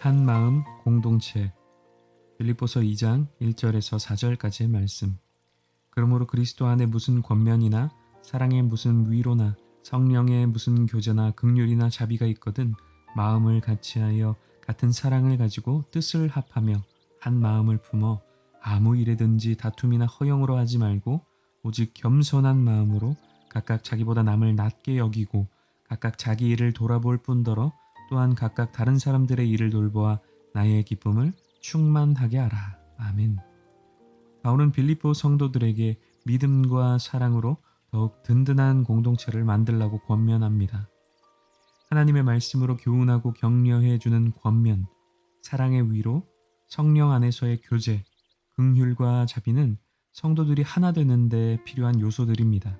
한 마음 공동체 빌립보서 2장 1절에서 4절까지의 말씀. 그러므로 그리스도 안에 무슨 권면이나 사랑의 무슨 위로나 성령의 무슨 교제나 극률이나 자비가 있거든 마음을 같이하여 같은 사랑을 가지고 뜻을 합하며 한 마음을 품어 아무 일에든지 다툼이나 허영으로 하지 말고 오직 겸손한 마음으로 각각 자기보다 남을 낮게 여기고 각각 자기 일을 돌아볼 뿐더러 또한 각각 다른 사람들의 일을 돌보아 나의 기쁨을 충만하게 하라. 아멘. 바울은 빌립보 성도들에게 믿음과 사랑으로 더욱 든든한 공동체를 만들라고 권면합니다. 하나님의 말씀으로 교훈하고 격려해 주는 권면, 사랑의 위로, 성령 안에서의 교제, 긍휼과 자비는 성도들이 하나 되는 데 필요한 요소들입니다.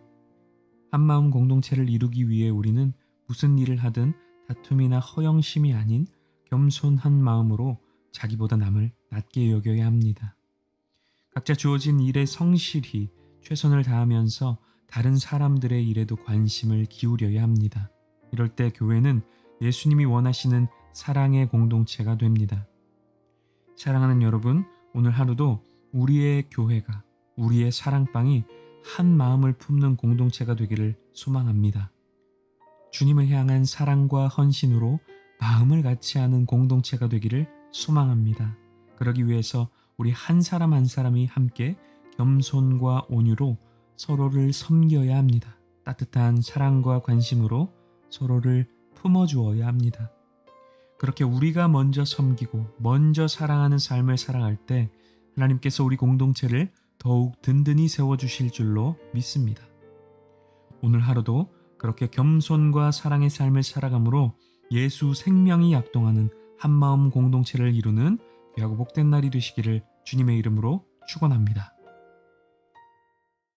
한마음 공동체를 이루기 위해 우리는 무슨 일을 하든 다툼이나 허영심이 아닌 겸손한 마음으로 자기보다 남을 낮게 여겨야 합니다. 각자 주어진 일에 성실히 최선을 다하면서 다른 사람들의 일에도 관심을 기울여야 합니다. 이럴 때 교회는 예수님이 원하시는 사랑의 공동체가 됩니다. 사랑하는 여러분, 오늘 하루도 우리의 교회가, 우리의 사랑방이 한 마음을 품는 공동체가 되기를 소망합니다. 주님을 향한 사랑과 헌신으로 마음을 같이 하는 공동체가 되기를 소망합니다. 그러기 위해서 우리 한 사람 한 사람이 함께 겸손과 온유로 서로를 섬겨야 합니다. 따뜻한 사랑과 관심으로 서로를 품어주어야 합니다. 그렇게 우리가 먼저 섬기고 먼저 사랑하는 삶을 살아갈 때 하나님께서 우리 공동체를 더욱 든든히 세워주실 줄로 믿습니다. 오늘 하루도 그렇게 겸손과 사랑의 삶을 살아감으로 예수 생명이 약동하는 한마음 공동체를 이루는 귀하고 복된 날이 되시기를 주님의 이름으로 축원합니다.